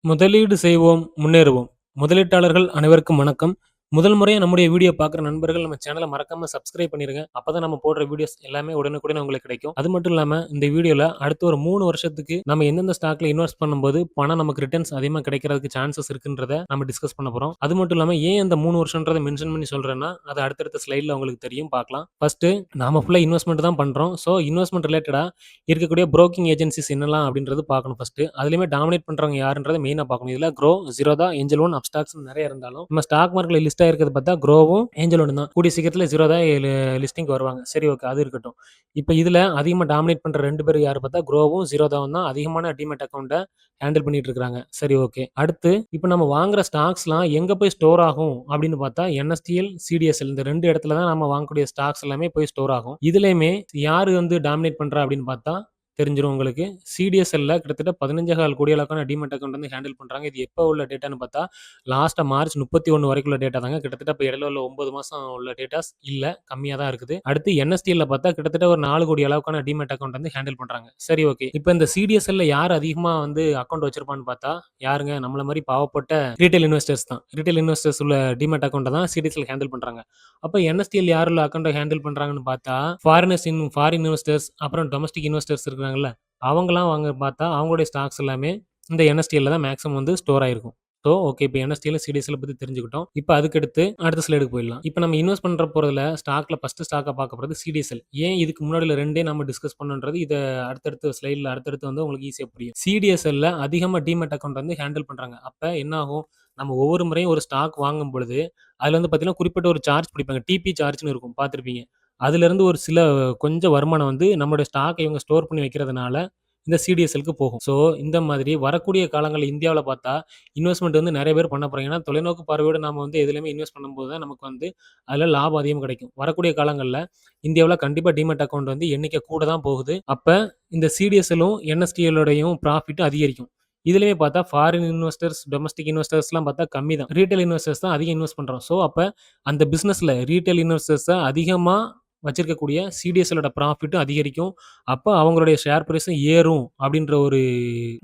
முதலீடு செய்வோம், முன்னேறுவோம். முதலீட்டாளர்கள் அனைவருக்கும் வணக்கம். முதல் முறையாக நம்முடைய வீடியோ பார்க்குற நண்பர்கள் நம்ம சேனலை மறக்காம சப்ஸ்கிரைப் பண்ணிருங்க. அப்பதான் நம்ம போடுற வீடியோஸ் எல்லாமே உடனுக்குடன் உங்களுக்கு கிடைக்கும். அது மட்டும் இல்லாமல் இந்த வீடியோவில் அடுத்த ஒரு மூணு வருஷத்துக்கு நம்ம எந்தெந்த ஸ்டாக்ல இன்வெஸ்ட் பண்ணும்போது பணம் நமக்கு ரிட்டர்ன்ஸ் அதிகமாக கிடைக்கிறதுக்கு சான்சஸ் இருக்குன்றத நம்ம டிஸ்கஸ் பண்ண போகிறோம் அது மட்டும் இல்லாமல் ஏன் அந்த மூணு வருஷன்றதை மென்ஷன் பண்ணி சொல்கிறேன்னா அது அடுத்தடுத்த ஸ்லைடில் உங்களுக்கு தெரியும் பார்க்கலாம். ஃபஸ்ட்டு நாம ஃபுல்லாக இன்வெஸ்ட்மெண்ட் தான் பண்ணுறோம் ஸோ இன்வெஸ்ட்மெண்ட் ரிலேட்டடாக இருக்கக்கூடிய ப்ரோக்கிங் ஏஜென்சிஸ் என்னலாம் அப்படின்றது பார்க்கணும் ஃபஸ்ட்டு அதுலேயுமே டாமினேட் பண்ணுறவங்க யாருன்றதை மெயினாக பார்க்கணும். இதில் Groww, Zerodha Angel One, Upstox நிறைய இருந்தாலும் நம்ம ஸ்டாக் மார்க்கெட்ல லிஸ்ட் இருக்கிறது பார்த்தா க்ரோவும், ஏஞ்சல் ஒன்று தான். கூடிய சீக்கிரத்தில் ஜீரோ தான் லிஸ்டிங்க்கு வருவாங்க. சரி ஓகே அது இருக்கட்டும். இப்போ இதில் அதிகமாக டாமினேட் பண்ணுற ரெண்டு பேர் யாரு பார்த்தா க்ரோவும், ஜீரோ தான் அதிகமான டீமேட் அக்கௌண்ட்டை ஹேண்டில் பண்ணிட்டு இருக்காங்க. சரி ஓகே. அடுத்து இப்போ நம்ம வாங்குற ஸ்டாக்ஸ்லாம் எங்கே போய் ஸ்டோர் ஆகும் அப்படின்னு பார்த்தா என்எஸ்டிஎல், சிடிஎஸ்எல் இந்த ரெண்டு இடத்துல தான் நம்ம வாங்கக்கூடிய ஸ்டாக்ஸ் எல்லாமே போய் ஸ்டோர் ஆகும். இதுலேயுமே யார் வந்து டாமினேட் பண்ணுறா அப்படின்னு பார்த்தா தெரிஞ்சிரும் உங்களுக்கு. சிடிஎஸ்எல்ல கிட்டத்தட்ட 15,4 கோடி அளவுக்கான டீமேட் அக்கௌண்ட் வந்து ஹேண்டில் பண்ணுறாங்க இது எப்போ உள்ள டேட்டான்னு பார்த்தா லாஸ்ட்டாக மார்ச் 31 வரைக்கும் உள்ள டேட்டா தாங்க. கிட்டத்தட்ட இப்போ இடையில உள்ள ஒன்பது மாதம் உள்ள டேட்டாஸ் இல்லை கம்மியாக தான் இருக்குது. அடுத்து என்எஸ்டியில் பார்த்தா கிட்டத்தட்ட ஒரு நாலு கோடி அளவுக்கான டீமேட் அக்கௌண்ட் வந்து ஹேண்டில் பண்ணுறாங்க சரி ஓகே. இப்போ இந்த சிடிஎஸ்எல்ல யார் அதிகமாக வந்து அக்கௌண்ட் வச்சிருப்பான்னு பார்த்தா யாருங்க? நம்மள மாதிரி பாவப்பட்ட ரீட்டைல் இன்வெஸ்டர்ஸ் தான். ரீட்டைல் இன்வெஸ்டர்ஸ் உள்ள டிமெட் அக்கவுண்ட்ட தான் சிடிஎஸ்எல் ஹேண்டில் பண்ணுறாங்க அப்போ என்எஸ்டிஎல் யார் உள்ள அக்கௌண்ட்டை ஹேண்டில் பண்ணுறாங்கன்னு பார்த்தா ஃபாரினர்ஸ் இன் ஃபாரின் இன்வெஸ்டர்ஸ் அப்புறம் டொமஸ்டிக் இன்வெஸ்டர்ஸ் இருக்காங்கல்ல, அவங்களாம் வாங்க பார்த்தா அவங்களுடைய ஸ்டாக்ஸ் எல்லாமே இந்த என்எஸ்டியில் தான் மேக்ஸிமம் வந்து ஸ்டோர் ஆயிருக்கும். So okay. இப்போ என்எஸ்டியில் சிடிஎஸ்ல பற்றி தெரிஞ்சுக்கிட்டோம். இப்போ அதுக்கடுத்து அடுத்த ஸ்லைடுக்கு போயிடலாம். இப்போ நம்ம இன்வெஸ்ட் பண்ணுற போகிறதுல ஸ்டாக்ல ஃபஸ்ட்டு ஸ்டாக்கா பார்க்க போகிறது சிடிஎஸ்எல். ஏன் இதுக்கு முன்னாடி ரெண்டே நம்ம டிஸ்கஸ் பண்ணுன்றது இதை அடுத்தடுத்த ஸ்லைடில் அடுத்தடுத்து வந்து உங்களுக்கு ஈஸியாக புரியும். சிடிஎஸ்எல்ல அதிகமாக டீமேட் அக்கௌண்ட் வந்து ஹேண்டில் பண்ணுறாங்க அப்போ என்ன ஆகும்? நம்ம ஒவ்வொரு முறையும் ஒரு ஸ்டாக் வாங்கும் பொழுது, அதில் வந்து பார்த்தீங்கன்னா, குறிப்பிட்ட ஒரு சார்ஜ் பிடிப்பாங்க. டிபி சார்ஜ்னு இருக்கும் பார்த்துருப்பீங்க அதுலேருந்து ஒரு சில கொஞ்சம் வருமானம் வந்து நம்முடைய ஸ்டாக் இவங்க ஸ்டோர் பண்ணி வைக்கிறதுனால இந்த சிடிஎஸ்எலுக்கு போகும். ஸோ இந்த மாதிரி வரக்கூடிய காலங்களில் இந்தியாவில் பார்த்தா இன்வெஸ்ட்மெண்ட் வந்து நிறைய பேர் பண்ண போகிறாங்க ஏன்னா தொலைநோக்கு பார்வையோட நாம் வந்து எதுலயுமே இன்வெஸ்ட் பண்ணும்போது தான் நமக்கு வந்து அதில் லாபம் அதிகம் கிடைக்கும். வரக்கூடிய காலங்களில் இந்தியாவில் கண்டிப்பாக டீமேட் அக்கௌண்ட் வந்து எண்ணிக்கை கூட தான் போகுது. அப்போ இந்த சிடிஎஸ்எலும் என்எஸ்டிஎல்லோடையும் ப்ராஃபிட் அதிகரிக்கும். இதுலேயுமே பார்த்தா ஃபாரின் இன்வெஸ்டர்ஸ், டொமஸ்டிக் இன்வெஸ்டர்ஸ்லாம் பார்த்தா கம்மி தான். ரீட்டைல் இன்வெஸ்டர்ஸ் தான் அதிகம் இன்வெஸ்ட் பண்ணுறோம் ஸோ அப்போ அந்த பிஸ்னஸில் ரீட்டைல் இன்வெஸ்டர்ஸை அதிகமாக வச்சிருக்கக்கூடிய சிடிஎஸ்எல்லோட ப்ராஃபிட்டும் அதிகரிக்கும். அப்போ அவங்களுடைய ஷேர் பிரைஸும் ஏறும் அப்படின்ற ஒரு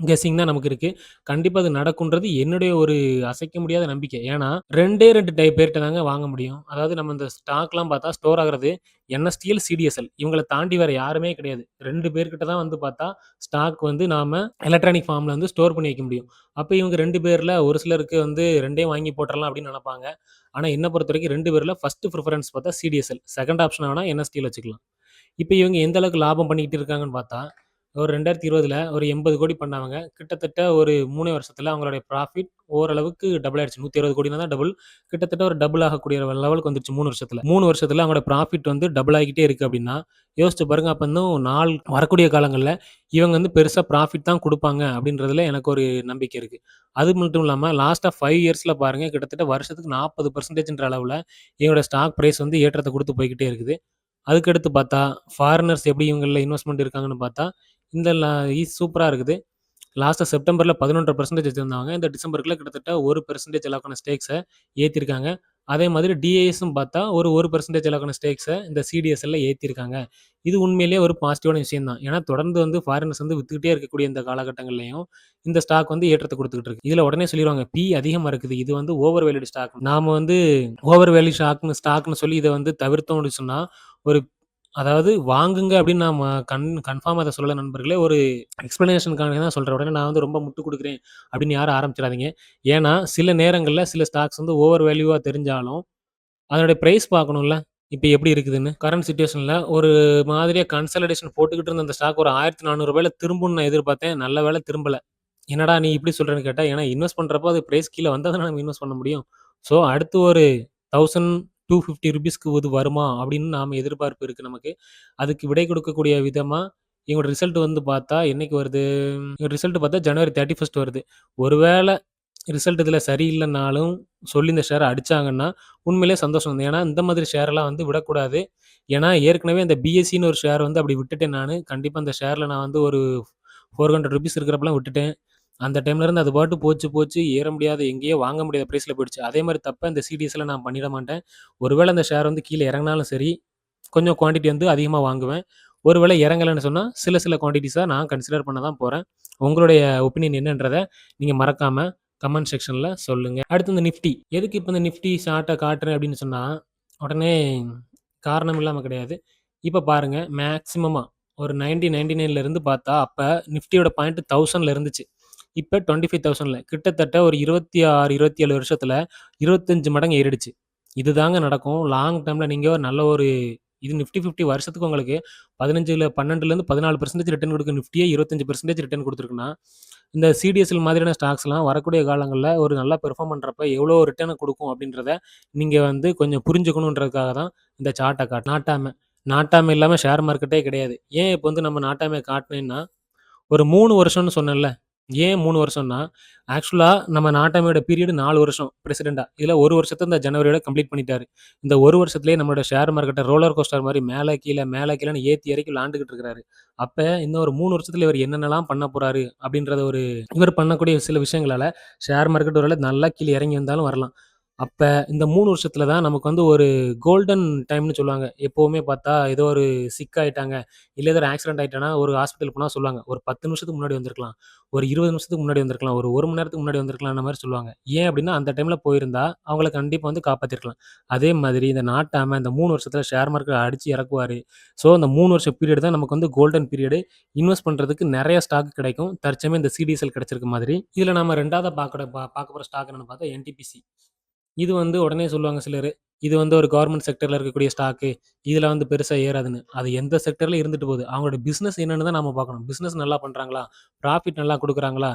கெஸிங் தான் நமக்கு இருக்குது கண்டிப்பாக அது நடக்குன்றது என்னுடைய ஒரு அசைக்க முடியாத நம்பிக்கை. ஏன்னா 2டே 2 டைப் பேர்கிட்ட தாங்க வாங்க முடியும். அதாவது நம்ம இந்த ஸ்டாக்லாம் பார்த்தா ஸ்டோர் ஆகுறது என்எஸ்டிஎல், சிடிஎஸ்எல் இவங்களை தாண்டி வேற யாருமே கிடையாது. ரெண்டு பேர்கிட்ட தான் வந்து பார்த்தா ஸ்டாக் வந்து நாம எலக்ட்ரானிக் ஃபார்ம்ல வந்து ஸ்டோர் பண்ணி வைக்க முடியும். அப்போ இவங்க ரெண்டு பேர்ல ஒரு சிலருக்கு வந்து ரெண்டே வாங்கி போட்டுடலாம் அப்படின்னு நினப்பாங்க ஆனால் என்னை என்ன பொறுத்தவரைக்கும் 2 பேர்ல ஃபர்ஸ்ட் பிரிஃபரன்ஸ் பார்த்தா சிடிஎஸ்எல். செகண்ட் ஆப்ஷன் ஆனால் என்எஸ்டிஎல் வச்சுக்கலாம். இப்போ இவங்க எந்த அளவுக்கு லாபம் பண்ணிக்கிட்டு இருக்காங்கன்னு பார்த்தா, ஒரு 2020ல ஒரு 80 கோடி பண்ணாங்க. கிட்டத்தட்ட ஒரு 3 வருஷத்துல அவங்களுடைய ப்ராஃபிட் ஓரளவுக்கு டபுள் ஆயிடுச்சு. 120 கோடினா தான் டபுள். கிட்டத்தட்ட ஒரு டபுள் ஆகக்கூடிய லெவலுக்கு வந்துருச்சு 3 வருஷத்துல. 3 வருஷத்துல அவங்களோட ப்ராஃபிட் வந்து டபுள் ஆகிட்டே இருக்கு அப்படின்னா, யோசிச்சு பாருங்க. அப்ப இன்னும் நாள் வரக்கூடிய காலங்கள்ல இவங்க வந்து பெருசா ப்ராஃபிட் தான் குடுப்பாங்க அப்படின்றதுல எனக்கு ஒரு நம்பிக்கை இருக்கு. அது மட்டும் இல்லாம லாஸ்ட்டா 5 இயர்ஸ்ல பாருங்க கிட்டத்தட்ட வருஷத்துக்கு 40%ன்ற அளவுல இவங்களோட ஸ்டாக் பிரைஸ் வந்து ஏற்றத்த குடுத்து போய்க்கிட்டே இருக்குது. அதுக்கடுத்து பார்த்தா ஃபாரினர்ஸ் எப்படி இவங்கள்ல இன்வெஸ்ட்மெண்ட் இருக்காங்கன்னு பார்த்தா, இந்த லா சூப்பராக இருக்குது. லாஸ்ட்டா செப்டம்பர்ல 11.5% வச்சிருந்தாங்க. இந்த டிசம்பருக்குள்ள கிட்டத்தட்ட ஒரு பெர்சன்டேஜ் அளவுக்கான ஸ்டேக்ஸை ஏற்றிருக்காங்க அதே மாதிரி டிஏஎஸும் பார்த்தா ஒரு ஒரு பர்சன்டேஜ் அளவுக்கான ஸ்டேக்ஸை இந்த சிடிஎஸ்எல்ல ஏற்றிருக்காங்க இது உண்மையிலேயே ஒரு பாசிட்டிவான விஷயம் தான். ஏன்னா தொடர்ந்து வந்து ஃபாரினர்ஸ் வந்து வித்துக்கிட்டே இருக்கக்கூடிய இந்த காலகட்டங்கள்லையும் இந்த ஸ்டாக் வந்து ஏற்றத்தை குடுத்துக்கிட்டு இருக்கு. இதில் உடனே சொல்லிடுவாங்க பி அதிகமாக இருக்குது. இது வந்து ஓவர் வேல்யூடு ஸ்டாக். நாம வந்து ஓவர் வேல்யூ ஸ்டாக்னு ஸ்டாக்னு சொல்லி இதை வந்து தவிர்த்தோம் அப்படின்னு ஒரு அதாவது வாங்குங்க அப்படின்னு நாம கன் கன்ஃபார்மா அத சொல்லல நண்பர்களே. ஒரு எக்ஸ்ப்ளனேஷனுக்காக தான் சொல்றேன். உடனே நான் வந்து ரொம்ப முட்டு குடுக்குறேன் அப்படின்னு யாரும் ஆரம்பிச்சிடாதீங்க. ஏன்னா சில நேரங்கள்ல சில ஸ்டாக்ஸ் வந்து ஓவர் வேல்யூவா தெரிஞ்சாலும், அதனுடைய பிரைஸ் பார்க்கணும்ல. இப்ப எப்படி இருக்குதுன்னு. கரண்ட் சுச்சுவேஷனில் ஒரு மாதிரியா கன்சாலிடேஷன் போட்டுக்கிட்டு இருந்த அந்த ஸ்டாக் ஒரு ரூ. 1400ல திரும்பும்னு நான் எதிர்பார்த்தேன். நல்ல வேளை திரும்பல. என்னடா நீ இப்படி சொல்றேன்னு கேட்டா, ஏன்னா இன்வெஸ்ட் பண்றப்போ அது பிரைஸ் கீழ வந்தா தானே நம்ம இன்வெஸ்ட் பண்ண முடியும். ஸோ அடுத்து ஒரு 1250 இது வருமா அப்படின்னு நாம் எதிர்பார்ப்பு இருக்குது நமக்கு. அதுக்கு விடை கொடுக்கக்கூடிய விதமாக இவங்களோட ரிசல்ட் வந்து பார்த்தா என்னைக்கு வருது? ரிசல்ட் பார்த்தா ஜனவரி 31 வருது. ஒருவேளை ரிசல்ட் இதில் சரியில்லைனாலும் சொல்லி இந்த ஷேரை அடிச்சாங்கன்னா, உண்மையிலேயே சந்தோஷம் வந்து ஏன்னா இந்த மாதிரி ஷேர்லாம் வந்து விடக்கூடாது. ஏன்னா ஏற்கனவே அந்த பிஎஸ்சின்னு ஒரு ஷேர் வந்து அப்படி விட்டுட்டேன் நான் கண்டிப்பாக அந்த ஷேரில் நான் வந்து ஒரு ஃபோர் ஹண்ட்ரட் ருபீஸ் இருக்கிறப்பெல்லாம் விட்டுட்டேன். அந்த டைம்லேருந்து அது பாட்டு போச்சு, போச்சு ஏற முடியாத எங்கேயோ வாங்க முடியாத ப்ரைஸில் போயிடுச்சு. அதே மாதிரி தப்ப இந்த சிடிஎஸ்ல நான் பண்ணிட மாட்டேன். ஒருவேளை அந்த ஷேர் வந்து கீழே இறங்குனாலும் சரி, கொஞ்சம் குவான்டிட்டி வந்து அதிகமாக வாங்குவேன். ஒருவேளை இறங்கலைன்னு சொன்னால் சில சில குவான்டிட்டிஸாக நான் கன்சிடர் பண்ண தான் போகிறேன் உங்களுடைய ஒப்பீனியன் என்னன்றதை நீங்கள் மறக்காமல் கமெண்ட் செக்ஷனில் சொல்லுங்கள் அடுத்து இந்த நிஃப்டி. எதுக்கு இப்போ இந்த நிஃப்டி ஷார்ட்டை காட்டுறேன் அப்படின்னு சொன்னால் உடனே காரணம் இல்லாமல் கிடையாது. இப்போ பாருங்கள் மேக்ஸிமமாக ஒரு 90, 99ல இருந்து பார்த்தா, அப்போ நிஃப்டியோட பாயிண்ட் 1000ல இருந்துச்சு. இப்ப 25,000ல கிட்டத்தட்ட ஒரு 26, 27 வருஷத்துல 25 மடங்கு ஏறிடுச்சு. இதுதாங்க நடக்கும். லாங் டைமில் நீங்க ஒரு நல்ல ஒரு இது நிஃப்டி 50 வருஷத்துக்கு உங்களுக்கு 15ல 12லருந்து 14% ரிட்டர்ன் குடுக்கும் நிஃப்டியே 25% ரிட்டர்ன் குடுத்துருக்குன்னா, இந்த சிடிஎஸ்எல் மாதிரியான ஸ்டாக்ஸ்லாம் வரக்கூடிய காலங்கள்ல ஒரு நல்லா பெர்ஃபார்ம் பண்றப்ப எவ்வளோ ரிட்டர்ன குடுக்கும் அப்படின்றத நீங்க வந்து கொஞ்சம் புரிஞ்சுக்கணுன்றதுக்காக தான் இந்த சார்ட்ட காட் நாட்டாம. நாட்டாம இல்லாம ஷேர் மார்க்கெட்டே கிடையாது. ஏன் இப்ப வந்து நம்ம நாட்டாமைய காட்டினேன்னா ஒரு 3 வருஷம்னு சொன்னேன்ல. ஏன் 3 வருஷம்னா, ஆக்சுவலா நம்ம நாட்டமையோட பீரியட் 4 வருஷம் பிரசிடென்ட்டா. இதுல 1 வருஷத்த இந்த ஜனவரியோட கம்ப்ளீட் பண்ணிட்டாரு. இந்த 1 வருஷத்திலேயே நம்மளோட ஷேர் மார்க்கெட்ட ரோலர் கோஸ்டர் மாரி மேல கீழ, மேல கீழன்னு ஏத்தி இறக்கி விளாண்டுகிட்டு இருக்கிறாரு. அப்ப இன்னும் ஒரு 3 வருஷத்துல இவர் என்னென்னலாம் பண்ண போறாரு அப்படின்றத ஒரு இவர் பண்ணக்கூடிய சில விஷயங்களால ஷேர் மார்க்கெட் ஓரளவு நல்லா கீழ இறங்கி வந்தாலும் வரலாம். அப்ப இந்த 3 வருஷத்துல தான் நமக்கு வந்து ஒரு கோல்டன் டைம்னு சொல்லுவாங்க. எப்பவுமே பார்த்தா ஏதோ ஒரு சிக் ஆயிட்டாங்க, இல்ல ஏதோ ஒரு ஆக்சிடென்ட் ஆயிட்டான்னா, ஒரு ஹாஸ்பிட்டல் போனா சொல்லுவாங்க. ஒரு 10 நிமிஷத்துக்கு முன்னாடி வந்திருக்கலாம். ஒரு 20 நிமிஷத்துக்கு முன்னாடி வந்திருக்கலாம். ஒரு 1 மணி நேரத்துக்கு முன்னாடி வந்திருக்கலாம்ன்ற மாரி சொல்லுவாங்க. ஏன் அப்படின்னா, அந்த டைம்ல போயிருந்தா அவங்கள கண்டிப்பா வந்து காப்பாத்திருக்கலாம். அதே மாதிரி இந்த நாட்டாம இந்த 3 வருஷத்துல ஷேர் மார்க்கெட் அடிச்சு இறக்குவாரு. ஸோ, அந்த 3 வருஷ பீரியட் தான் நமக்கு வந்து கோல்டன் பீரியடு. இன்வெஸ்ட் பண்றதுக்கு நெறைய ஸ்டாக் கிடைக்கும். தற்சமயம் இந்த சிடிஎஸ்எல் கிடைச்சிருக்க மாதிரி. இதுல நம்ம 2வதா பார்க்கட பா பார்க்க போற ஸ்டாக் என்னன்னு பார்த்தா என்டிபிசி. இது வந்து உடனே சொல்லுவாங்க சிலர் இது வந்து ஒரு கவர்மெண்ட் செக்டர்ல இருக்கக்கூடிய ஸ்டாக்கு. இதுல வந்து பெருசா ஏறாதுன்னு. அது எந்த செக்டர்ல இருந்துட்டு போகுது. அவங்களோட பிசினஸ் என்னன்னு தான் நாம பார்க்கணும். பிசினஸ் நல்லா பண்றாங்களா? ப்ராஃபிட் நல்லா குடுக்குறாங்களா?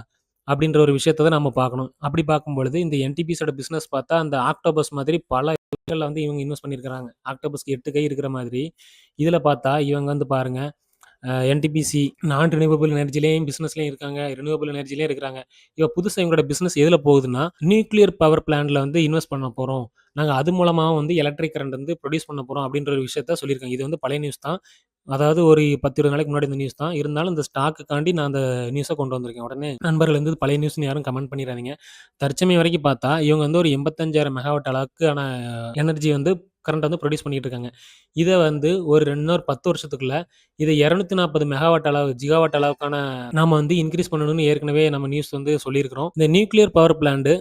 அப்படின்ற ஒரு விஷயத்த தான் நம்ம பார்க்கணும். அப்படி பார்க்கும்பொழுது இந்த என்டிபிசியோட பிசினஸ் பார்த்தா, அந்த ஆக்டோபஸ் மாதிரி பல விஷயங்கள்ல வந்து இவங்க இன்வெஸ்ட் பண்ணியிருக்கிறாங்க. ஆக்டோபஸ்க்கு 8 கை இருக்கிற மாதிரி. இதுல பார்த்தா இவங்க வந்து பாருங்க, என்டிபிசி நான் ரினியூவபிள் எனர்ஜிலேயும் பிஸ்னஸ்லையும் இருக்காங்க. ரினியூவபிள் எனர்ஜிலயும் இருக்கிறாங்க. இப்போ புதுசாக இவங்களோட பிஸ்னஸ் எதில் போகுதுன்னா, நியூக்ளியர் பவர் பிளான்ட்ல வந்து இன்வெஸ்ட் பண்ண போகிறோம் நாங்கள் அது மூலமாக வந்து எலக்ட்ரிக் கரண்ட் வந்து ப்ரொடியூஸ் பண்ண போகிறோம் அப்படின்ற ஒரு விஷயத்த சொல்லியிருக்காங்க. இது வந்து பழைய நியூஸ் தான். அதாவது ஒரு 10, 20 நாளைக்கு முன்னாடி இந்த நியூஸ் தான். இருந்தாலும் இந்த ஸ்டாக்குக்காண்டி நான் அந்த நியூஸை கொண்டு வந்திருக்கேன். உடனே நண்பர்கள் வந்து பழைய நியூஸ்னு யாரும் கமெண்ட் பண்ணிறாதீங்க. தற்சமயம் வரைக்கும் பார்த்தா, இவங்க வந்து ஒரு 85,000 மெகாவாட் அளவுக்கான எனர்ஜி வந்து கரண்ட் வந்து ப்ரொடியூஸ் பண்ணிகிட்டு இருக்காங்க. இதை வந்து ஒரு இன்னொரு 10 வருஷத்துக்குள்ள இத 240 மெகாவாட் அளவு ஜிகாவாட் அளவுக்கான நாம் வந்து இன்க்ரீஸ் பண்ணணும்னு ஏற்கனவே நம்ம நியூஸ் வந்து சொல்லியிருக்கிறோம். இந்த நியூக்ளியர் பவர் பிளான்ட்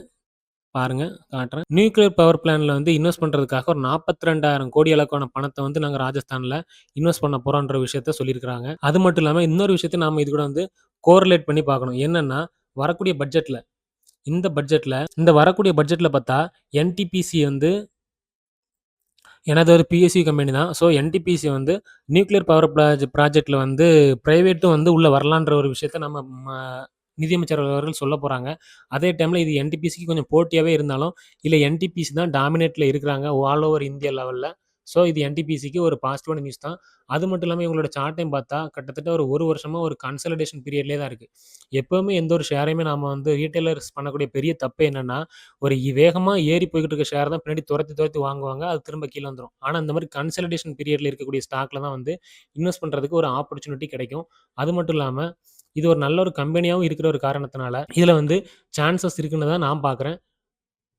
பாருங்க காட்டுறேன். நியூக்ளியர் பவர் பிளான்ட்ல வந்து இன்வெஸ்ட் பண்ணுறதுக்காக ஒரு 42,000 கோடி அளவுக்கான பணத்தை வந்து நாங்கள் ராஜஸ்தானில் இன்வெஸ்ட் பண்ண போகிறோன்ற விஷயத்த சொல்லியிருக்கிறாங்க. அது மட்டும் இல்லாமல் இன்னொரு விஷயத்தை நாம் இது கூட வந்து கோரிலேட் பண்ணி பார்க்கணும். என்னென்னா வரக்கூடிய பட்ஜெட்டில் இந்த பட்ஜெட்டில் இந்த வரக்கூடிய பட்ஜெட்டில் பார்த்தா, என்டிபிசி வந்து எனது ஒரு பிஎஸ்சி கம்பெனி தான். ஸோ, என்டிபிசி வந்து நியூக்ளியர் பவர் ப்ராஜ் ப்ராஜெக்ட்ல வந்து பிரைவேட்டும் வந்து உள்ள வரலான்ற ஒரு விஷயத்த நம்ம ம நிதியமைச்சர் அவர்கள் சொல்லப் போறாங்க. அதே டைம்ல இது என்டிபிசிக்கு கொஞ்சம் போட்டியாவே இருந்தாலும், இல்லை என்டிபிசி தான் டாமினேட்ல இருக்கிறாங்க ஆல் ஓவர் இந்தியா லெவல்ல. ஸோ, இது என்டிபிசிக்கு ஒரு பாசிட்டிவான நியூஸ் தான். அது மட்டும் இல்லாமல் இவங்களோட சார்ட்டையும் பார்த்தா, கிட்டத்தட்ட ஒரு ஒரு வருஷமாக ஒரு கன்சல்டேஷன் பீரியட்லேயே தான் இருக்குது எப்போவுமே எந்த ஒரு ஷேரையுமே நாம் வந்து ரீட்டைலர்ஸ் பண்ணக்கூடிய பெரிய தப்பு என்னென்னா ஒரு வேகமாக ஏறி போய்கிட்டு இருக்க ஷேர் தான் பின்னாடி துரத்தி துரத்தி வாங்குவாங்க. அது திரும்ப கீழே வந்துடும் ஆனால் இந்த மாதிரி கன்சல்டேஷன் பீரியடில் இருக்கக்கூடிய ஸ்டாக்ல தான் வந்து இன்வெஸ்ட் பண்ணுறதுக்கு ஒரு ஆப்பர்ச்சுனிட்டி கிடைக்கும். அது மட்டும் இல்லாமல் இது ஒரு நல்ல ஒரு கம்பெனியாகவும் இருக்கிற ஒரு காரணத்தினால, இதில் வந்து சான்சஸ் இருக்குன்னு தான் நான் பார்க்குறேன்.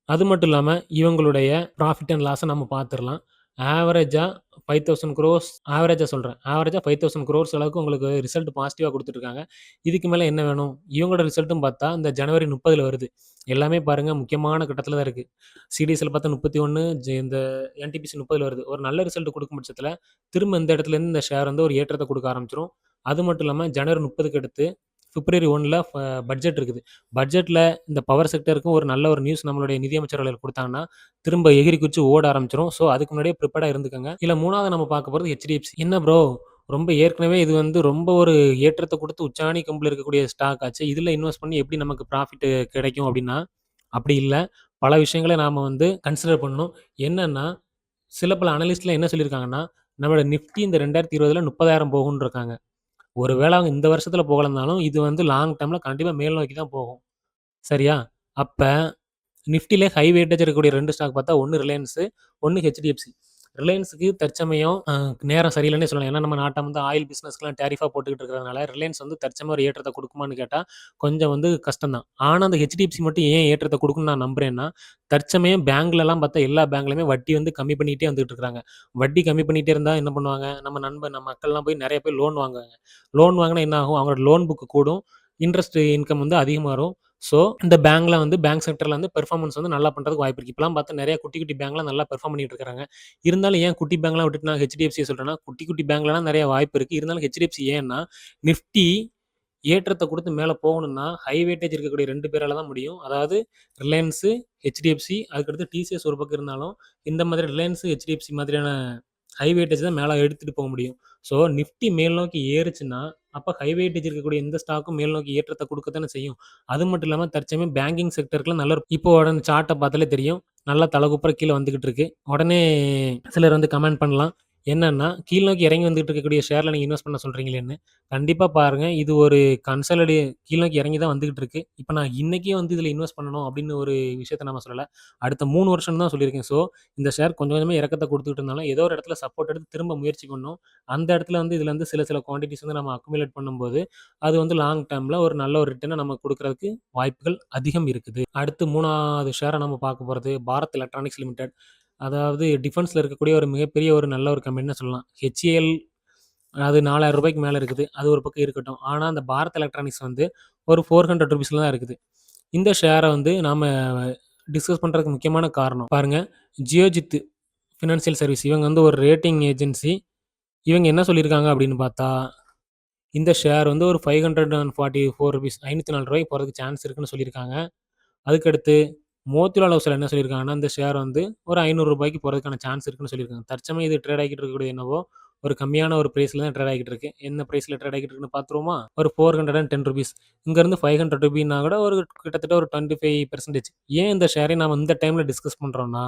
அது மட்டும் இல்லாமல் இவங்களுடைய ப்ராஃபிட் அண்ட் லாஸை நம்ம பார்த்துடலாம் ஆவரேஜா 5000 குரோர்ஸ் ஆவரேஜா சொல்றேன். ஆவரேஜா 5000 குரோர்ஸ் அளவுக்கு உங்களுக்கு ரிசல்ட் பாசிட்டிவா குடுத்துட்டுருக்காங்க. இதுக்கு மேல என்ன வேணும்? இவங்களோட ரிசல்ட்டும் பார்த்தா, இந்த ஜனவரி 30ல வருது. எல்லாமே பாருங்க முக்கியமான கட்டத்துல தான் இருக்கு. சிடிஎஸ்சில் பார்த்தா 31 ஜ இந்த என்டிபிசி 30ல வருது. ஒரு நல்ல ரிசல்ட் குடுக்கும் பட்சத்துல, திரும்ப இந்த இடத்துலேருந்து இந்த ஷேர் வந்து ஒரு ஏற்றத்த குடுக்க ஆரம்பிச்சுரும். அது மட்டும் இல்லாம ஜனவரி 30க்கு அடுத்து பிப்ரவரி ஒன்ல ஃப பட்ஜெட் இருக்குது. பட்ஜெட்ல இந்த பவர் செக்டருக்கும் ஒரு நல்ல ஒரு நியூஸ் நம்மளுடைய நிதியமைச்சர் அவர்கள் கொடுத்தாங்கன்னா திரும்ப எகிரி குச்சி ஓட ஆரம்பிச்சிடும் ஸோ, அதுக்கு முன்னாடியே ப்ரிப்பேர்டாக இருந்துக்கங்க. இல்லை மூணாவது நம்ம பார்க்க போகிறது ஹெச்டிஎஃப்சி. என்ன ப்ரோ! ரொம்ப ஏற்கனவே இது வந்து ரொம்ப ஒரு ஏற்றத்தை கொடுத்து உச்சாணி கம்பில் இருக்கக்கூடிய ஸ்டாக் ஆச்சு இதில் இன்வெஸ்ட் பண்ணி எப்படி நமக்கு ப்ராஃபிட் கிடைக்கும் அப்படின்னா, அப்படி இல்லை பல விஷயங்கள நாம வந்து கன்சிடர் பண்ணணும். என்னென்னா சில பல அனலிஸ்ட்லாம் என்ன சொல்லியிருக்காங்கன்னா, நம்மளோட நிஃப்டி இந்த 2020ல 30,000 போகும்னு இருக்காங்க. ஒருவேளை அவங்க இந்த வருஷத்தில் போகலனாலும், இது வந்து லாங் டேர்மில் கண்டிப்பாக மேல் நோக்கி தான் போகும். சரியா? அப்போ நிஃப்டிலே ஹை வெயிட்டேஜ் இருக்கக்கூடிய ரெண்டு ஸ்டாக் பார்த்தா, ஒன்று ரிலையன்ஸு ஒன்று ஹெச்டிஎஃப்சி. ரிலையன்ஸுக்கு தற்சமயம் நேரம் சரியில்லைன்னு சொல்லலாம். ஏன்னா, நம்ம நாட்டம் வந்து ஆயில் பிஸ்னஸ்க்குலாம் டேரிஃபாக போட்டுக்கிட்டு இருக்கிறதுனால, ரிலையன்ஸ் வந்து தற்சமயம் ஒரு ஏற்றத்தை கொடுக்குமான்னு கேட்டால் கொஞ்சம் வந்து கஷ்டம் தான். ஆனால் அந்த ஹெச்டிஎஃப்சி மட்டும் ஏன் ஏற்றத்தை கொடுக்குன்னு நான் நம்புறேன்னா, தற்சமயம் பேங்க்லலாம் பார்த்தா எல்லா பேங்க்லையுமே வட்டி வந்து கம்மி பண்ணிகிட்டே வந்துட்டு இருக்காங்க. வட்டி கம்மி பண்ணிகிட்டே இருந்தால் என்ன பண்ணுவாங்க, நம்ம நண்பர் நம்ம மக்கள்லாம் போய் நிறைய பேர் லோன் வாங்குவாங்க. லோன் வாங்கினா என்ன ஆகும்? அவங்களோட லோன் புக்கு கூடும். இன்ட்ரெஸ்ட் இன்கம் வந்து அதிகமாக வரும். ஸோ, இந்த பேங்க்ல வந்து பேங்க் செக்டர்ல வந்து பெர்ஃபார்மன்ஸ் வந்து நல்லா பண்றதுக்கு வாய்ப்பு இருக்கு. இப்பலாம் பார்த்தா நிறைய குட்டி, குட்டி பேங்க்லாம் நல்லா பெர்ஃபார்ம் பண்ணிட்டு இருக்காங்க. இருந்தாலும் ஏன் குட்டி பேங்க்லாம் விட்டுட்டு நான் ஹெச்டிஎஃப்சி சொல்றேன்னா, குட்டி, குட்டி பேங்க்லாம் நிறைய வாய்ப்பு இருக்கு. இருந்தாலும் ஹெச்டிஎஃப்சி ஏன்னா, நிஃப்டி ஏற்றத்தை கொடுத்து மேலே போகணும்னா, ஹை வெயிட்டேஜ் இருக்கக்கூடிய ரெண்டு பேரால தான் முடியும். அதாவது ரிலையன்ஸு, ஹெச்டிஎஃப்சி அதுக்கடுத்து டிசிஎஸ் ஒரு பக்கம் இருந்தாலும், இந்த மாதிரி ரிலையன்ஸு, ஹெச்டிஎஃப்சி மாதிரியான ஹை வெயிட்டேஜ் தான் மேலே எடுத்துகிட்டு போக முடியும். ஸோ, நிஃப்டி மேல் நோக்கி ஏறுச்சுன்னா, அப்போ ஹை வெயிட்டேஜ் இருக்கக்கூடிய எந்த ஸ்டாக்கும் மேல் நோக்கி ஏற்றத்தை கொடுக்க தானே செய்யும். அது மட்டும் இல்லாமல் தற்சமயம் பேங்கிங் செக்டருக்குலாம் நல்ல இப்போ உடனே சார்ட்டை பார்த்தாலே தெரியும். நல்லா தலகுப்புற கீழே வந்துகிட்டு இருக்கு. உடனே சிலர் வந்து கமெண்ட் பண்ணலாம். என்னன்னா, கீழ் நோக்கி இறங்கி வந்துட்டு இருக்கக்கூடிய ஷேர்ல நீங்க இன்வெஸ்ட் பண்ண சொல்றீங்களேன்னு. கண்டிப்பா பாருங்க. இது ஒரு கன்சாலிடே கீழ் நோக்கி இறங்கி தான் வந்துகிட்டு இருக்கு. இப்ப நான் இன்னைக்கே வந்து இதுல இன்வெஸ்ட் பண்ணணும் அப்படின்னு ஒரு விஷயத்த நம்ம சொல்லல. அடுத்த 3 வருஷம்னு தான் சொல்லியிருக்கேன். ஸோ, இந்த ஷேர் கொஞ்சம் கொஞ்சமா இறக்கத்த கொடுத்துக்கிட்டு இருந்தாலும், ஏதோ ஒரு இடத்துல சப்போர்ட் எடுத்து திரும்ப முயற்சி பண்ணும். அந்த இடத்துல வந்து இதுல வந்து சில, சில குவான்டிட்டிஸ் வந்து நம்ம அக்குமுலேட் பண்ணும்போது, அது வந்து லாங் டெர்ம்ல ஒரு நல்ல ஒரு ரிட்டர்ன நமக்கு குடுக்குறதுக்கு வாய்ப்புகள் அதிகம் இருக்குது. அடுத்து 3வது ஷேர நம்ம பார்க்க போறது பாரத் எலக்ட்ரானிக்ஸ் லிமிடெட். அதாவது டிஃபென்ஸில் இருக்கக்கூடிய ஒரு மிகப்பெரிய ஒரு நல்ல ஒரு கம்பெனின்னு சொல்லலாம். ஹெச்ஏஎல் அது நாலாயிரம் ரூபாய்க்கு மேலே இருக்குது. அது ஒரு பக்கம் இருக்கட்டும். ஆனால் அந்த பாரத் எலக்ட்ரானிக்ஸ் வந்து ஒரு ஃபோர் ஹண்ட்ரட் ருபீஸில் தான் இருக்குது. இந்த ஷேரை வந்து நாம் டிஸ்கஸ் பண்ணுறதுக்கு முக்கியமான காரணம் பாருங்கள் ஜியோஜித் ஃபினான்சியல் சர்வீஸ் இவங்க வந்து ஒரு ரேட்டிங் ஏஜென்சி. இவங்க என்ன சொல்லியிருக்காங்க அப்படின்னு பார்த்தா, இந்த ஷேர் வந்து ஒரு ரூ. 544 ரூ. 504 போறதுக்கு சான்ஸ் இருக்குன்னு சொல்லியிருக்காங்க. அதுக்கடுத்து மோத்திலால் ஹவுஸில் என்ன சொல்லியிருக்காங்கன்னா, இந்த ஷேர் வந்து ஒரு ஐநூறுரூபாய்க்கு போகிறதுக்கான சான்ஸ் இருக்குன்னு சொல்லியிருக்காங்க. தற்சமயம் இது ட்ரேட் ஆகிட்டு இருக்கக்கூடிய என்னவோ, ஒரு கம்மியான ஒரு ப்ரைஸில் தான் ட்ரேட் ஆகிட்டு இருக்கு. என்ன ப்ரைஸில் ட்ரேட் ஆகிட்டு இருக்குன்னு பார்த்துருவோமா? ஒரு ரூ. 410 இங்கருந்து ரூ. 500னா கூட ஒரு கிட்டத்தட்ட ஒரு 25% ஏன் இந்த ஷேரை நம்ம இந்த டைமில் டிஸ்கஸ் பண்ணுறோன்னா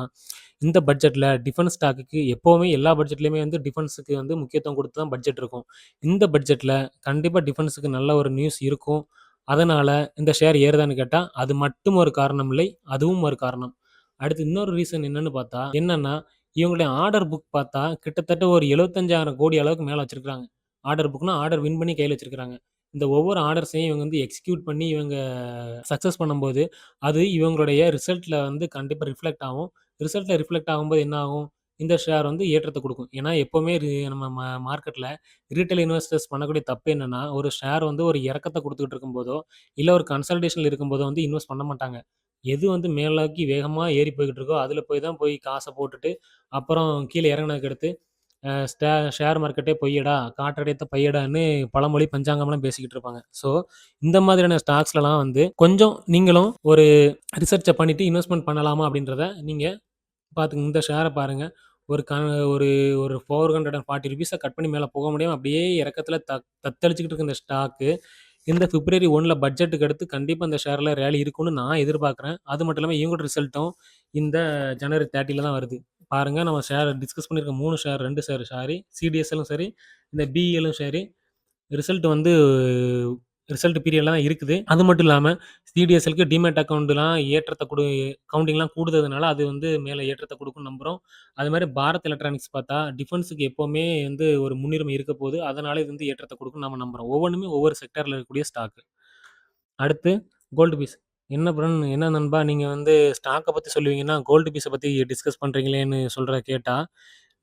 இந்த பட்ஜெட்டில் டிஃபென்ஸ் ஸ்டாக்குக்கு எப்போவுமே எல்லா பட்ஜெட்லேயுமே வந்து டிஃபென்ஸுக்கு வந்து முக்கியத்துவம் கொடுத்து தான் பட்ஜெட் இருக்கும். இந்த பட்ஜெட்டில் கண்டிப்பாக டிஃபென்ஸுக்கு நல்ல ஒரு நியூஸ் இருக்கும். அதனால் இந்த ஷேர் ஏறுதான்னு கேட்டால் அது மட்டும் ஒரு காரணம் இல்லை. அதுவும் ஒரு காரணம். அடுத்து இன்னொரு ரீசன் என்னன்னு பார்த்தா, என்னன்னா இவங்களுடைய ஆர்டர் புக் பார்த்தா கிட்டத்தட்ட ஒரு 75,000 கோடி அளவுக்கு மேலே வச்சிருக்காங்க. ஆர்டர் புக்னா ஆர்டர் வின் பண்ணி கையில் வச்சிருக்காங்க. இந்த ஒவ்வொரு ஆர்டர்ஸையும் இவங்க வந்து எக்ஸிக்யூட் பண்ணி இவங்க சக்ஸஸ் பண்ணும்போது, அது இவங்களுடைய ரிசல்ட்ல வந்து கண்டிப்பாக ரிஃப்ளெக்ட் ஆகும். ரிசல்ட்டில் ரிஃப்ளெக்ட் ஆகும்போது என்ன ஆகும்? இந்த ஷேர் வந்து ஏற்றத்தை கொடுக்கும் ஏன்னா, எப்போவுமே நம்ம ம மார்க்கெட்டில் ரீட்டெயில் இன்வெஸ்டர்ஸ் பண்ணக்கூடிய தப்பு என்னன்னா, ஒரு ஷேர் வந்து ஒரு இறக்கத்தை கொடுத்துக்கிட்டு இருக்கும்போதோ, இல்லை ஒரு கன்சல்டேஷனில் இருக்கும்போதோ வந்து இன்வெஸ்ட் பண்ண மாட்டாங்க. எது வந்து மேலாக்கி வேகமாக ஏறி போய்கிட்டு இருக்கோ, அதில் போய் தான் போய் காசை போட்டுட்டு, அப்புறம் கீழே இறங்குனதுக்கு எடுத்து ஸ்டே ஷேர் மார்க்கெட்டே பொய்யடா, காற்றடைத்த பையடான்னு பழமொழி, பஞ்சாங்கம்லாம் பேசிக்கிட்டு இருப்பாங்க. ஸோ, இந்த மாதிரியான ஸ்டாக்ஸ்லலாம் வந்து கொஞ்சம் நீங்களும் ஒரு ரிசர்ச்சை பண்ணிவிட்டு இன்வெஸ்ட்மெண்ட் பண்ணலாமா அப்படின்றத நீங்கள் பார்த்துங்க இந்த ஷேரை பாருங்கள் ஒரு க ஒரு ஒரு ரூ. 440 கட் பண்ணி மேல போக முடியாம அப்படியே இறக்கத்துல தத் தத்தளிச்சுக்கிட்டு இருக்க இந்த ஸ்டாக்கு, இந்த பிப்ரவரி 1ல பட்ஜெட்டுக்கு அடுத்து கண்டிப்பா இந்த ஷேர்ல ரேலி இருக்கும்னு நான் எதிர்பார்க்குறேன். அது மட்டும் இல்லாம இவங்களோட ரிசல்ட்டும் இந்த ஜனவரி 30ல தான் வருது. பாருங்க நம்ம ஷேர் டிஸ்கஸ் பண்ணியிருக்க 3 ஷேர் 2 ஷேர் சாரி சிடிஎஸ்எல்லும் சரி, இந்த பிஇஎல்லும் சரி, ரிசல்ட் வந்து ரிசல்ட் பீரியட்ல தான் இருக்குது. அது மட்டும் இல்லாமல் சிடிஎஸ்எல்க்கு டிமேட் அக்கௌண்ட்லாம் ஏற்றத்தை கொடு கவுண்டிங்லாம் கூடுததுனால அது வந்து மேல ஏற்றத்த நம்புகிறோம் நம்புறோம். மாதிரி பாரத் எலக்ட்ரானிக்ஸ் பார்த்தா, டிஃபென்ஸுக்கு எப்போவுமே வந்து ஒரு முன்னுரிமை இருக்க போது. அதனால இது வந்து ஏற்றத்தை கொடுக்கும் நம்ம நம்புறோம். ஒவ்வொன்றுமே ஒவ்வொரு செக்டரில் இருக்கக்கூடிய ஸ்டாக்கு. அடுத்து கோல்டு பீஸ். என்ன பிரன் என்ன நண்பா நீங்கள் வந்து ஸ்டாக்கை பற்றி சொல்லுவீங்கன்னா, கோல்டு பீஸை பற்றி டிஸ்கஸ் பண்ணுறீங்களேன்னு சொல்கிற கேட்டால்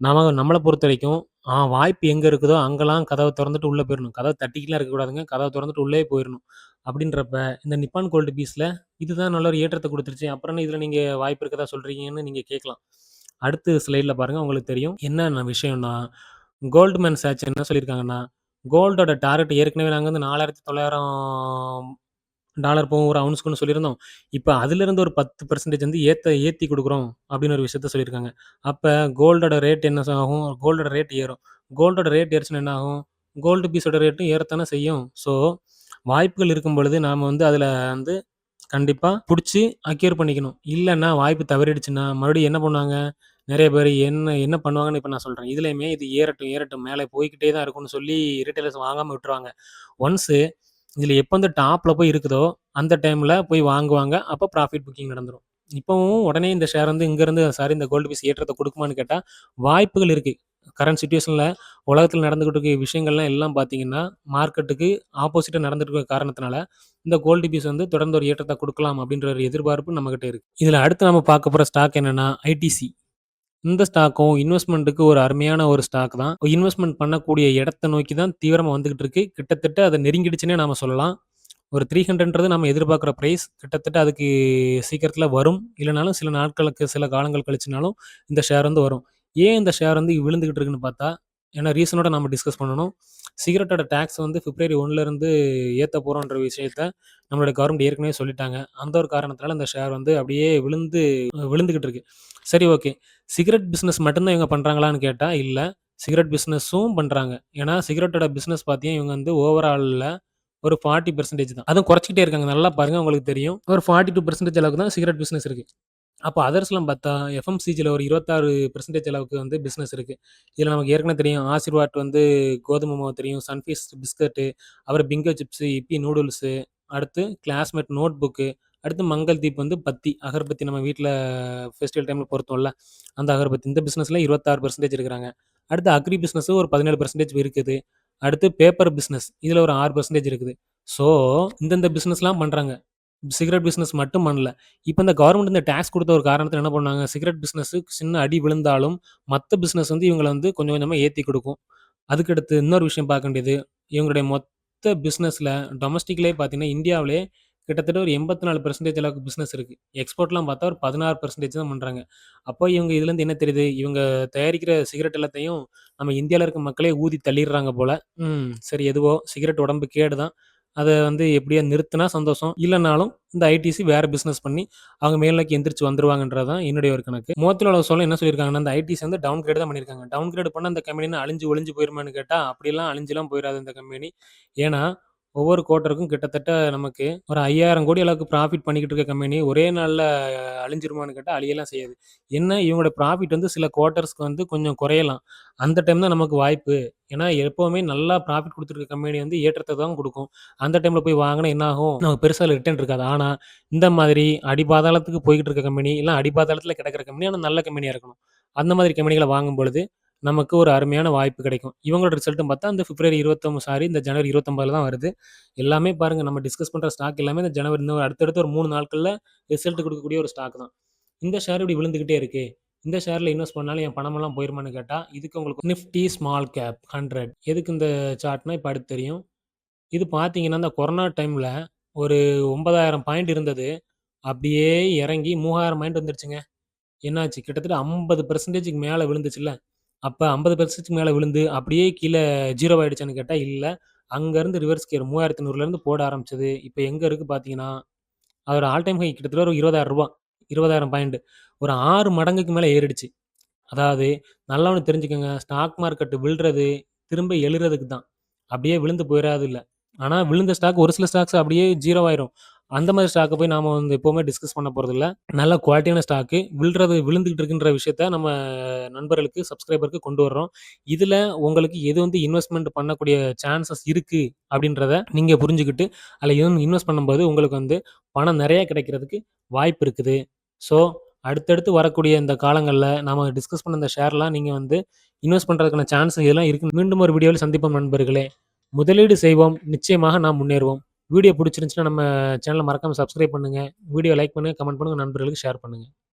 நம்ம நம்மளை பொறுத்த வரைக்கும் ஆ வாய்ப்பு எங்கே இருக்குதோ அங்கெல்லாம் கதவை திறந்துட்டு உள்ளே போயிடணும் கதவை தட்டிக்கிட்டுலாம் இருக்கக்கூடாதுங்க. கதவை திறந்துட்டு உள்ளே போயிடணும் அப்படின்றப்ப, இந்த நிப்பான் கோல்டு பீஸில் இதுதான் நல்ல ஒரு ஏற்றத்தை கொடுத்துருச்சு அப்புறம் என்ன நீங்கள் வாய்ப்பு இருக்கதா சொல்கிறீங்கன்னு நீங்கள் கேட்கலாம். அடுத்து ஸ்லைடில் பாருங்கள் உங்களுக்கு தெரியும். என்ன விஷயம்னா, கோல்டுமேன் சாட்ஸ் என்ன சொல்லியிருக்காங்கன்னா, கோல்டோட டார்கெட் ஏற்கனவே நாங்கள் வந்து டாலர் போகும் ஒரு அவுன்ஸ்க்குன்னு சொல்லியிருந்தோம். இப்போ அதுலேருந்து ஒரு 10% வந்து ஏற்ற ஏற்றி கொடுக்குறோம் அப்படின்னு ஒரு விஷயத்த சொல்லியிருக்காங்க. அப்போ கோல்டோட ரேட் என்ன ஆகும்? கோல்டோட ரேட் ஏறும். கோல்டோட ரேட் ஏறுச்சுன்னா என்ன ஆகும்? கோல்டு பீஸோட ரேட்டும் ஏறத்தானே செய்யும். ஸோ, வாய்ப்புகள் இருக்கும் பொழுது நாம் வந்து அதில் வந்து கண்டிப்பாக பிடிச்சி அக்யூர் பண்ணிக்கணும். இல்லைன்னா வாய்ப்பு தவறிடுச்சுன்னா, மறுபடியும் என்ன பண்ணுவாங்க? நிறைய பேர் என்ன என்ன பண்ணுவாங்கன்னு இப்போ நான் சொல்கிறேன் இதுலேயுமே இது ஏறட்டும், ஏறட்டும் மேலே போய்க்கிட்டே தான் இருக்கும்னு சொல்லி ரீட்டைலர்ஸ் வாங்காமல் விட்டுருவாங்க. ஒன்ஸு இதில் எப்போ வந்து டாப்பில் போய் இருக்குதோ, அந்த டைமில் போய் வாங்குவாங்க. அப்போ ப்ராஃபிட் புக்கிங் நடந்துரும். இப்போவும் உடனே இந்த ஷேர் வந்து இங்கேருந்து சாரி இந்த கோல்டு பீஸ் ஏற்றத்தை கொடுக்குமான்னு கேட்டால் வாய்ப்புகள் இருக்குது கரண்ட் சுச்சுவேஷனில் உலகத்தில் நடந்துகிட்டு இருக்க விஷயங்கள்லாம் எல்லாம் பார்த்தீங்கன்னா, மார்க்கெட்டுக்கு ஆப்போசிட்டாக நடந்துட்டு இருக்க காரணத்தினால, இந்த கோல்டு பீஸ் வந்து தொடர்ந்து ஒரு ஏற்றத்தை கொடுக்கலாம் அப்படின்ற ஒரு எதிர்பார்ப்பு நம்மகிட்ட இருக்குது இதில் அடுத்து நம்ம பார்க்க போகிற ஸ்டாக் என்னென்னா ஐடிசி. இந்த ஸ்டாக்கும் இன்வெஸ்ட்மெண்ட்டுக்கு ஒரு அருமையான ஒரு ஸ்டாக் தான். இன்வெஸ்ட்மெண்ட் பண்ணக்கூடிய இடத்தை நோக்கி தான் தீவிரமாக வந்துகிட்டு இருக்கு. கிட்டத்தட்ட அதை நெருங்கிடுச்சுன்னே நாம சொல்லலாம். ஒரு 300ன்றது நம்ம எதிர்பார்க்குற ப்ரைஸ் கிட்டத்தட்ட அதுக்கு சீக்கிரத்தில் வரும். இல்லைனாலும் சில நாட்களுக்கு, சில காலங்கள் கழிச்சுனாலும் இந்த ஷேர் வந்து வரும். ஏன் இந்த ஷேர் வந்து விழுந்துகிட்டு இருக்குன்னு பார்த்தா, ஏன்னா ரீசனோட நம்ம டிஸ்கஸ் பண்ணணும். சிகரெட்டோட டேக்ஸ் வந்து பிப்ரவரி ஒன்லேருந்து ஏற்ற போகிறோன்ற விஷயத்த நம்மளோட கவர்மெண்ட் ஏற்கனவே சொல்லிட்டாங்க. அந்த ஒரு காரணத்தினால இந்த ஷேர் வந்து அப்படியே விழுந்து விழுந்துக்கிட்டு இருக்கு. சரி ஓகே. சிகரெட் பிஸ்னஸ் மட்டும்தான் இவங்க பண்ணுறாங்களான்னு கேட்டால் இல்லை சிகரெட் பிஸ்னஸும் பண்ணுறாங்க ஏன்னா சிகரெட்டோட பிஸ்னஸ் பார்த்தீங்கன்னா, இவங்க வந்து ஓவராலில் ஒரு 40% தான். அதுவும் குறைச்சிக்கிட்டே இருக்காங்க. நல்லா பாருங்க உங்களுக்கு தெரியும். ஒரு 42% அளவுக்கு தான் சிகரெட் பிஸ்னஸ் இருக்குது அப்போ அதர்ஸ்லாம் பார்த்தா, எஃப்எம்சிஜியில் ஒரு 26% அளவுக்கு வந்து பிஸ்னஸ் இருக்குது இதில் நமக்கு ஏற்கனவே தெரியும். ஆசிர்வாட் வந்து கோதுமை மாவு தெரியும். சன்ஃபீஸ்ட் பிஸ்கட்டு, அப்புறம் பிங்கோ சிப்ஸு இப்பி நூடுல்ஸு, அடுத்து கிளாஸ்மேட் நோட் புக்கு, அடுத்து மங்கள்தீப் வந்து பத்தி, அகர்பத்தி நம்ம வீட்டில் ஃபெஸ்டிவல் டைமில் பொறுத்தோம்ல அந்த அகர்பத்தி. இந்த பிஸ்னஸில் இருபத்தாறு பெர்சன்டேஜ் இருக்கிறாங்க. அடுத்து அக்ரி பிஸ்னஸும் ஒரு 17% இருக்குது. அடுத்து பேப்பர் பிஸ்னஸ் இதில் ஒரு ஆறு பெர்சன்டேஜ் இருக்குது. ஸோ, இந்தந்த பிஸ்னஸ்லாம் பண்ணுறாங்க சிகரெட் பிஸ்னஸ் மட்டும் பண்ணல. இப்ப இந்த கவர்மெண்ட் இந்த டாக்ஸ் குடுத்த ஒரு காரணத்தில என்ன பண்ணாங்க, சிகரெட் பிஸ்னஸுக்கு சின்ன அடி விழுந்தாலும், மத்த பிஸ்னஸ் வந்து இவங்கள வந்து கொஞ்சம் கொஞ்சமா ஏத்தி குடுக்கும். அதுக்கடுத்து இன்னொரு விஷயம் பார்க்க வேண்டியது, இவங்களுடைய மொத்த பிஸ்னஸில் டொமஸ்டிக்லயே பார்த்தீங்கன்னா, இந்தியாவிலே கிட்டத்தட்ட ஒரு 84% அளவுக்கு பிஸ்னஸ் இருக்கு. எக்ஸ்போர்ட்லாம் பார்த்தா ஒரு 16% தான் பண்றாங்க. அப்போ இவங்க இதுலேருந்து என்ன தெரியுது, இவங்க தயாரிக்கிற சிகரெட் எல்லாத்தையும் நம்ம இந்தியால இருக்க மக்களே ஊதி தள்ளிடுறாங்க போல. ம். சரி எதுவோ சிகரெட் உடம்புக்கு கேடு தான். அதை வந்து எப்படியா நிறுத்தினா சந்தோஷம். இல்லைனாலும் இந்த ஐடிசி வேற பிசினஸ் பண்ணி அவங்க மேல்நோக்கி எந்திரிச்சு வந்துருவாங்கன்றது தான் என்னுடைய ஒரு கணக்கு. மோத்தல உள்ள சொல்ல என்ன சொல்லியிருக்காங்கன்னா, அந்த ஐடிசி வந்து டவுன் கிரேட் தான் பண்ணியிருக்காங்க. டவுன் கிரேட் பண்ண அந்த கம்பெனின்னு அழிஞ்சு ஒழிஞ்சு போயிருமான்னு கேட்டால் அப்படிலாம் அழிஞ்சுலாம் போயிடாது இந்த கம்பெனி. ஏன்னா, ஒவ்வொரு குவார்ட்டருக்கும் கிட்டத்தட்ட நமக்கு ஒரு 5000 கோடி அளவுக்கு ப்ராஃபிட் பண்ணிக்கிட்டு இருக்க கம்பெனி, ஒரே நாளில் அழிஞ்சிருமான்னு கேட்டால் அழியலாம் செய்யாது. என்ன இவங்களோட ப்ராஃபிட் வந்து சில குவார்ட்டர்ஸ்க்கு வந்து கொஞ்சம் குறையலாம். அந்த டைம் தான் நமக்கு வாய்ப்பு. ஏன்னா, எப்போவுமே நல்லா ப்ராஃபிட் கொடுத்துருக்க கம்பெனி வந்து ஏற்றத்தை தான் கொடுக்கும் அந்த டைமில் போய் வாங்கினா என்ன ஆகும்? நமக்கு பெருசாக ரிட்டர்ன் இருக்காது. ஆனால் இந்த மாதிரி அடிபாதாளத்துக்கு போய்கிட்டு இருக்க கம்பெனி, இல்லை அடிபாதாளத்தில் கிடக்கிற கம்பெனி, ஆனால் நல்ல கம்பெனியாக இருக்கணும். அந்த மாதிரி கம்பெனிகள வாங்கும்பொழுது, நமக்கு ஒரு அருமையான வாய்ப்பு கிடைக்கும். இவங்களோட ரிசல்ட்டும் பார்த்தா, இந்த பிப்ரவரி 29 சாரி இந்த ஜனவரி 29ல தான் வருது. எல்லாமே பாருங்க நம்ம டிஸ்கஸ் பண்ற ஸ்டாக் எல்லாமே இந்த ஜனவரி இந்த அடுத்தடுத்து ஒரு 3 நாட்கள்ல ரிசல்ட் குடுக்கக்கூடிய ஒரு ஸ்டாக் தான். இந்த ஷேர் இப்படி விழுந்துகிட்டே இருக்கே. இந்த ஷேர்ல இன்வெஸ்ட் பண்ணாலும் என் பணமெல்லாம் போயிருமான்னு கேட்டா, இதுக்கு உங்களுக்கு நிஃப்டி ஸ்மால் கேப் 100 எதுக்கு இந்த சார்ட்னா இப்ப அடுத்து தெரியும். இது பார்த்தீங்கன்னா, இந்த கொரோனா டைம்ல ஒரு 9000 பாயிண்ட் இருந்தது. அப்படியே இறங்கி 3000 பாயிண்ட் வந்துருச்சுங்க. என்னாச்சு? கிட்டத்தட்ட 50%க்கு மேல விழுந்துச்சுல்ல. அப்ப 50%க்கு மேல விழுந்து அப்படியே கீழ 0 ஆயிடுச்சான்னு கேட்டா, இல்ல. அங்கருந்து ரிவர்ஸ் கியர் 3800லேருந்து போட ஆரம்பிச்சது. இப்ப எங்க இருக்கு பார்த்தீங்கன்னா, அதோட ஆல் டைம் ஹை கிட்டத்தட்ட ஒரு ரூ. 20,000 20,000 பாயிண்ட். ஒரு 6 மடங்குக்கு மேல ஏறிடுச்சு. அதாவது நல்லா ஒண்ணு தெரிஞ்சுக்கங்க. ஸ்டாக் மார்க்கெட் விழ்றது, திரும்ப எழுறதுக்கு தான். அப்படியே விழுந்து போயிறாது இல்ல. ஆனா விழுந்த ஸ்டாக் ஒரு சில ஸ்டாக்ஸ் அப்படியே 0 ஆயிரும். அந்த மாதிரி ஸ்டாக்கை போய் நாம் வந்து எப்போவுமே டிஸ்கஸ் பண்ண போகிறதில்ல நல்ல குவாலிட்டியான ஸ்டாக்கு. விழுறது விழுந்துகிட்டு இருக்குன்ற விஷயத்த நம்ம நண்பர்களுக்கு, சப்ஸ்கிரைபருக்கு கொண்டு வர்றோம். இதில் உங்களுக்கு எது வந்து இன்வெஸ்ட்மெண்ட் பண்ணக்கூடிய சான்சஸ் இருக்குது அப்படின்றத நீங்கள் புரிஞ்சுக்கிட்டு அதில் எதுவும் இன்வெஸ்ட் பண்ணும்போது உங்களுக்கு வந்து பணம் நிறையா கிடைக்கிறதுக்கு வாய்ப்பு இருக்குது. ஸோ, அடுத்தடுத்து வரக்கூடிய இந்த காலங்களில் நாம் டிஸ்கஸ் பண்ண இந்த ஷேர்லாம் நீங்கள் வந்து இன்வெஸ்ட் பண்ணுறதுக்கான சான்ஸ் இதெல்லாம் இருக்குது மீண்டும் ஒரு வீடியோவில் சந்திப்போம் நண்பர்களே. முதலீடு செய்வோம். நிச்சயமாக நாம் முன்னேறுவோம். வீடியோ பிடிச்சிருந்துச்சுன்னா நம்ம சேனலை மறக்காமல் சப்ஸ்கிரைப் பண்ணுங்க. வீடியோ லைக் பண்ணுங்கள் கமெண்ட் பண்ணுங்கள் நண்பர்களுக்கு ஷேர் பண்ணுங்கள்